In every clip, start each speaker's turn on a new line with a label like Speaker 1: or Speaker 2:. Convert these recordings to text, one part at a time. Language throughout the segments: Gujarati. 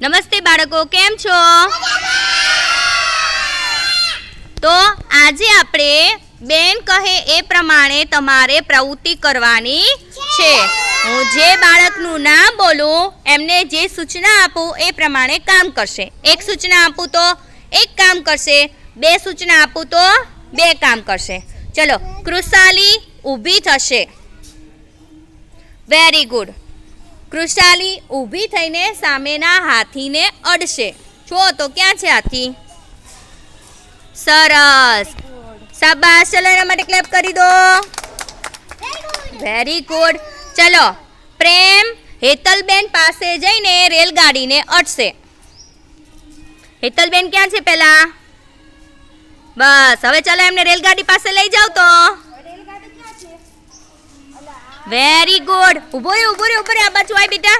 Speaker 1: નમસ્તે બાળકો, કેમ છો? તો આજે આપણે બેન કહે એ પ્રમાણે તમારે પ્રવૃત્તિ કરવાની છે. હું જે બાળકનું નામ બોલું, એમને જે સૂચના આપું, એ પ્રમાણે કામ કરશે. એક સૂચના આપું તો એક કામ કરશે, બે સૂચના આપું તો બે કામ કરશે. ચલો કૃષાલી ઊભી થશે. વેરી ગુડ કૃષાલી ઊભી થઈને સામેના હાથીને અડશે. છો તો ક્યાં છે હાથી? સરસ. શાબાશ. ચલો એના માટે ક્લેપ કરી દો. વેરી ગુડ ચલો, પ્રેમ હેતલબેન પાસે જઈને રેલગાડીને અડશે. હેતલબેન ક્યાં છે પેલા બસ, હવે ચલો એમને રેલગાડી પાસે લઈ જાવ તો. વેરી ગુડ ઊભો રે ઊભો રે ઊભો રે આ બાજુ આય બેટા.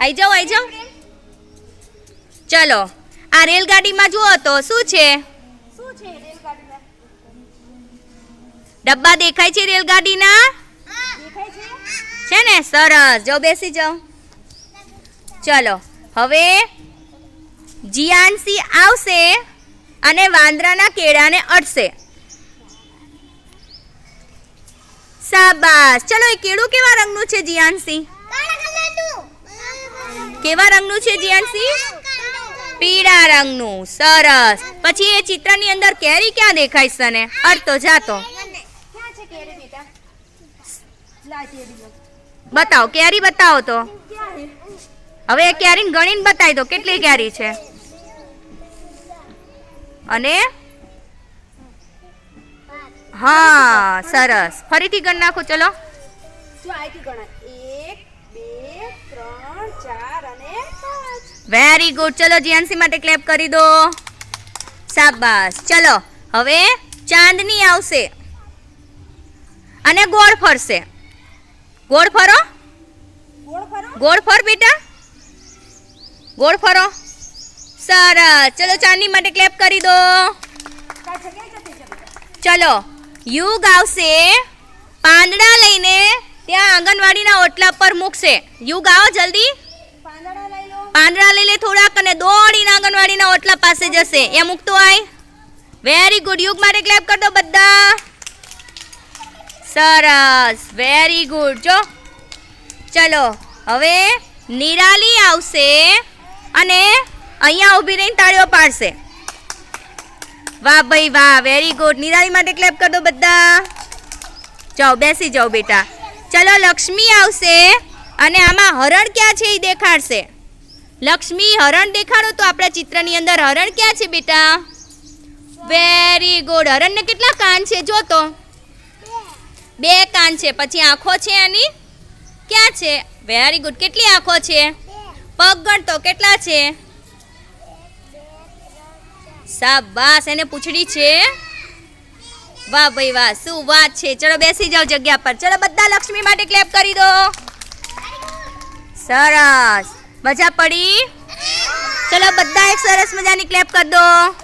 Speaker 1: આઈ જાઓ આઈ જાઓ. ચલો. આ રેલગાડીમાં જુઓ તો શું છે? ડબ્બા દેખાય છે રેલગાડીના? છે ને? સરસ. જો બેસી જાઓ. ચલો. હવે જીઆનસી આવશે અને વાંદરાના કેળાને અડશે. શાબાશ. ચલો એ કેળું કેવા રંગનું છે જીયાનસી? કેવા રંગનું છે જીયાનસી? પીળા રંગનું. સરસ. પછી એ ચિત્રની અંદર કેરી ક્યાં દેખાય છે તને? અડતો જાતો બતાવો કેરી બતાવો તો. હવે એ કેરીને ગણીને બતાવી દો કેટલી કેરી છે. અને હા સરસ. ફરીથી ગણ નાખો ચલો.
Speaker 2: જો આઈથી ગણાય. એક બે ત્રણ ચાર અને પાંચ.
Speaker 1: વેરી ગુડ ચલો જીયાનસી માટે ક્લેપ કરી દો. શાબાશ. ચલો હવે ચાંદની આવશે. અને ગોળ ફરશે. ગોળ ફરો.
Speaker 2: ગોળ ફરો?
Speaker 1: ગોળ ફર બેટા. ગોળ ફરો. સરસ. ચલો ચાંદની માટે ક્લેપ કરી દો. ચલો યુગ આવશે પાંદડા લઈને ત્યાં આંગણવાડીના ઓટલા પર મૂકશે. યુગ આવો જલ્દી.
Speaker 2: પાંદડા લઈ લો.
Speaker 1: થોડાક અને દોડીને આંગણવાડીના ઓટલા પાસે જશે. એ મૂકતો આય. વેરી ગુડ યુગ માટે ક્લેપ કરતો દો બધા. સરસ. વેરી ગુડ જો. ચલો હવે નિરાલી આવશે અને અહીંયા ઊભી રહીને તાળીઓ પાડશે. વાહ ભાઈ વાહ વેરી ગુડ નિરાલી માટે ક્લેપ કરી બધા. જાઓ, બેસી જાઓ બેટા. ચલો, લક્ષ્મી આવશે અને આમાં હરણ ક્યાં છે એ દેખાડશે. લક્ષ્મી, હરણ દેખાડો તો આપણા ચિત્રની અંદર હરણ ક્યાં છે બેટા? વેરી ગુડ હરણને કેટલા કાન છે? જો તો. બે કાન છે. પછી આંખો છે એની ક્યાં છે? વેરી ગુડ કેટલી આંખો છે? પગ ગણતો. કેટલા છે? શાબાશ, એને પૂછડી છે. વાહ ભાઈ વાહ, શું વાત છે? ચલો બેસી જાઓ જગ્યા પર. ચલો બધા લક્ષ્મી માટે ક્લેપ કરી દો. સરસ. મજા પડી? ચલો બધા એક સરસ મજાની ક્લેપ કરી દો.